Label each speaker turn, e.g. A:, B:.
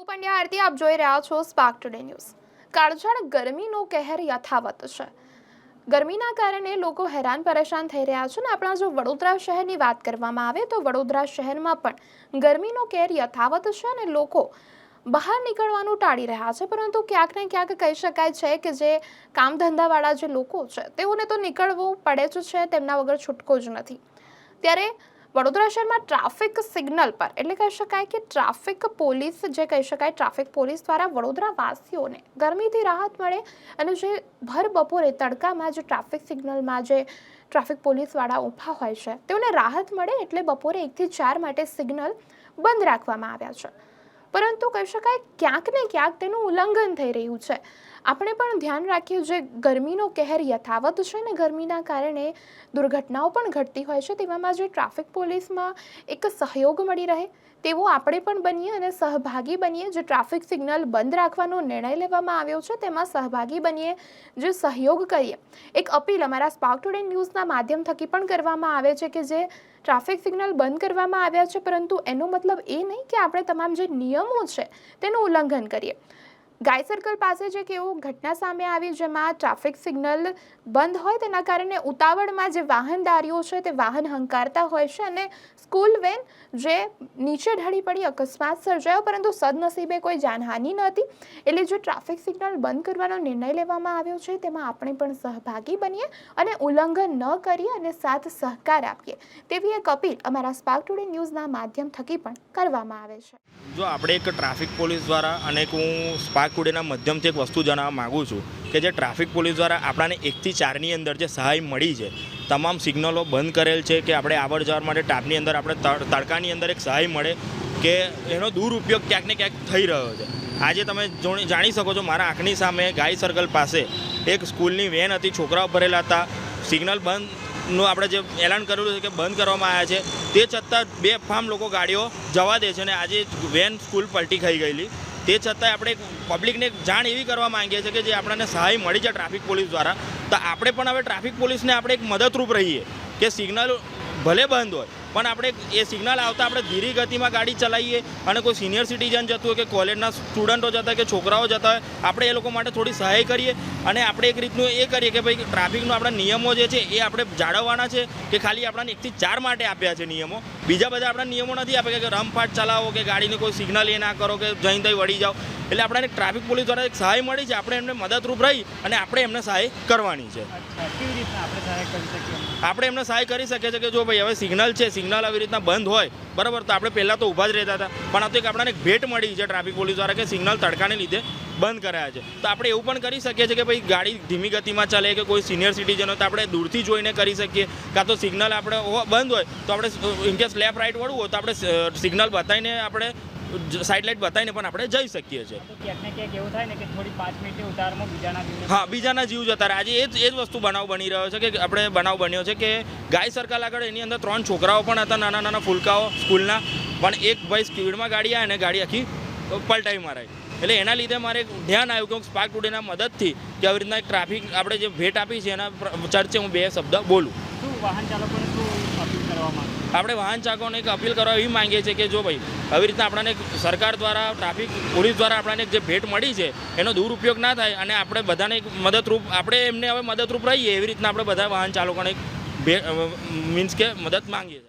A: હું પંડ્યા આરતી આપ જોઈ રહ્યા છો સ્પાર્ક ટુડે ન્યૂઝ કાળઝાળ ગરમીનો કહેર યથાવત છે. ગરમીના કારણે લોકો હેરાન પરેશાન થઈ રહ્યા છે ને આપણા જો વડોદરા શહેરની વાત કરવામાં આવે તો વડોદરા શહેરમાં પણ ગરમીનો કહેર યથાવત છે અને લોકો બહાર નીકળવાનું ટાળી રહ્યા છે. પરંતુ ક્યાંક ને ક્યાંક કહી શકાય છે કે જે કામ ધંધાવાળા જે લોકો છે તેઓને તો નીકળવું પડે જ છે, તેમના વગર છૂટકો જ નથી. ત્યારે વડોદરા શહેરમાં ટ્રાફિક સિગ્નલ પર, એટલે કહી શકાય કે ટ્રાફિક પોલીસ, જે કહી શકાય ટ્રાફિક પોલીસ દ્વારા વડોદરા વાસીઓને ગરમીથી રાહત મળે અને જે ભર બપોરે તડકામાં જે ટ્રાફિક સિગ્નલમાં જે ટ્રાફિક પોલીસવાળા ઊભા હોય છે, તેઓને રાહત મળે એટલે બપોરે એકથી ચાર માટે સિગ્નલ બંધ રાખવામાં આવ્યા છે. પરંતુ કહી શકાય ક્યાંક ને ક્યાંક તેનું ઉલ્લંઘન થઈ રહ્યું છે. આપણે પણ ધ્યાન રાખીએ જે ગરમીનો કહેર યથાવત છે ને ગરમીના કારણે દુર્ઘટનાઓ પણ ઘટતી હોય છે, તેવામાં જે ટ્રાફિક પોલીસમાં એક સહયોગ મળી રહે, તેવો આપણે પણ બનીએ અને સહભાગી બનીએ. જે ટ્રાફિક સિગ્નલ બંધ રાખવાનો નિર્ણય લેવામાં આવ્યો છે, તેમાં સહભાગી બનીએ, જે સહયોગ કરીએ. એક અપીલ અમારા સ્પાર્ક ટુડે ન્યૂઝના માધ્યમ થકી પણ કરવામાં આવે છે કે જે ટ્રાફિક સિગ્નલ બંધ કરવામાં આવ્યા છે, પરંતુ એનો મતલબ એ નહીં કે આપણે તમામ જે નિયમો છે, તેનું ઉલ્લંઘન કરીએ. ગાય સર્કલ પાસે જે એક એવું ઘટના સામે આવી જેમાં ટ્રાફિક સિગ્નલ બંધ હોય તેના કારણે ઉતાવળમાં જે વાહનદારીઓ છે તે વાહન હંકારતા હોય છે અને સ્કૂલ વેન જે નીચે ઢળી પડી અકસ્માત સર્જાયો, પરંતુ સદનસીબે કોઈ જાનહાનિ ન હતી. એટલે જે ટ્રાફિક સિગ્નલ બંધ કરવાનો નિર્ણય લેવામાં આવ્યો છે, તેમાં આપણે પણ સહભાગી બનીએ અને ઉલ્લંઘન ન કરીએ અને સાથ સહકાર આપીએ. તેવી એક અપીલ અમારા સ્પાર્ક ટુડે ન્યૂઝના માધ્યમ થકી પણ કરવામાં આવે છે.
B: જો આપણે એક ટ્રાફિક પોલીસ દ્વારા અને હું સ્પાર્ક ટુડેના માધ્યમથી એક વસ્તુ જણાવવા માગું છું કે જે ટ્રાફિક પોલીસ દ્વારા આપણાને એકથી ચારની અંદર જે સહાય મળી છે, તમામ સિગ્નલો બંધ કરેલ છે કે આપણે આવડ જવર માટે ટાપની અંદર આપણે તડ- તડકાની અંદર એક સહાય મળે કે એનો દુરુપયોગ ક્યાંક ને ક્યાંક થઈ રહ્યો છે. આજે તમે જાણી શકો છો મારા આંખની સામે ગાય સર્કલ પાસે એક સ્કૂલની વેન હતી, છોકરાઓ ભરેલા હતા. સિગ્નલ બંધનું આપણે જે એલાન કરેલું છે કે બંધ કરવામાં આવ્યા છે, તે છતાં બે ફામ લોકો ગાડીઓ જવા દે છે અને આજે વેન સ્કૂલ પલટી ખાઈ ગયેલી. તે છતાંય આપણે પબ્લિકને જાણ એવી કરવા માંગીએ છીએ કે જે આપણને સહાય મળી છે ટ્રાફિક પોલીસ દ્વારા. તો આપણે પણ હવે ટ્રાફિક પોલીસને આપણે એક મદદરૂપ રહીએ કે સિગ્નલ ભલે બંધ હોય પણ આપણે એ સિગ્નલ આવતા આપણે ધીરી ગતિમાં ગાડી ચલાવીએ અને કોઈ સિનિયર સિટીઝન જતું હોય કે કોલેજના સ્ટુડન્ટો જતા કે છોકરાઓ જતા હોય, આપણે એ લોકો માટે થોડી સહાય કરીએ અને આપણે એક રીતનું એ કરીએ કે ભાઈ ટ્રાફિકનો આપણા નિયમો જે છે એ આપણે જાળવવાના છે કે ખાલી આપણાને એકથી ચાર માટે આપ્યા છે નિયમો. બીજા બધા આપણા નિયમો નથી આપ્યા કે રમફાટ ચલાવો, કે ગાડીને કોઈ સિગ્નલ એ ના કરો, કે જઈને તઈ વળી જાઓ. એટલે આપણને ટ્રાફિક પોલીસ દ્વારા એક સહાય મળી છે આપણે એમને મદદરૂપ રહી અને આપણે એમને સહાય કરવાની છે.
C: આપણે
B: એમને? સહાય કરી શકીએ છીએ કે જો ભાઈ હવે સિગ્નલ છે સિગ્નલ આવી રીતના બંધ હોય બરાબર તો આપણે પહેલાં તો ઊભા જ રહેતા હતા. પણ આ તો એક આપણને એક ભેટ મળી છે ટ્રાફિક પોલીસ દ્વારા કે સિગ્નલ તડકાને લીધે બંધ કરાયા છે. તો આપણે એવું પણ કરી શકીએ છીએ કે ભાઈ ગાડી ધીમી ગતિમાં ચાલે કે કોઈ સિનિયર સિટીઝન હોય તો આપણે દૂરથી જોઈને કરી શકીએ. કાં તો સિગ્નલ આપણે બંધ હોય તો આપણે ઇનકેસ લેફ્ટ રાઇટ વળવું હોય તો આપણે સિગ્નલ બતાવીને આપણે સાઈડ લાઇટ બતાવીને પણ આપણે જઈ શકીએ છીએ.
C: ક્યાંક ક્યાંક એવું થાય ને થોડી પાંચ મિનિટની ઉતારમાં બીજાના
B: હા બીજાના જીવ જતા રહે આજે એ જ એ જ વસ્તુ બનાવ બની રહ્યો છે કે આપણે બનાવ બન્યો છે કે ગાય સર્કલ આગળ એની અંદર ત્રણ છોકરાઓ પણ હતા નાના નાના ફૂલકાઓ સ્કૂલના. પણ એક ભાઈ સ્પીડમાં ગાડી આવે અને ગાડી આખી પલટાવી મારાય. એટલે એના લીધે મારે ધ્યાન આવ્યું કે સ્પાર્ક ટુડેના મદદથી કે આવી રીતના ટ્રાફિક આપણે જે ભેટ આપી છે એના ચર્ચે હું બે શબ્દ બોલું.
C: શું વાહન ચાલકોને
B: આપણે વાહન ચાલકોને એક અપીલ કરવા એવી માંગીએ છીએ કે જો ભાઈ, આવી રીતના આપણને સરકાર દ્વારા, ટ્રાફિક, પોલીસ દ્વારા આપણને જે ભેટ મળી છે, એનો દુરુપયોગ ના થાય અને આપણે બધાને એક મદદરૂપ, આપણે એમને હવે મદદરૂપ રહીએ, એવી રીતના આપણે બધા વાહન ચાલકોને મીન્સ કે મદદ માંગીએ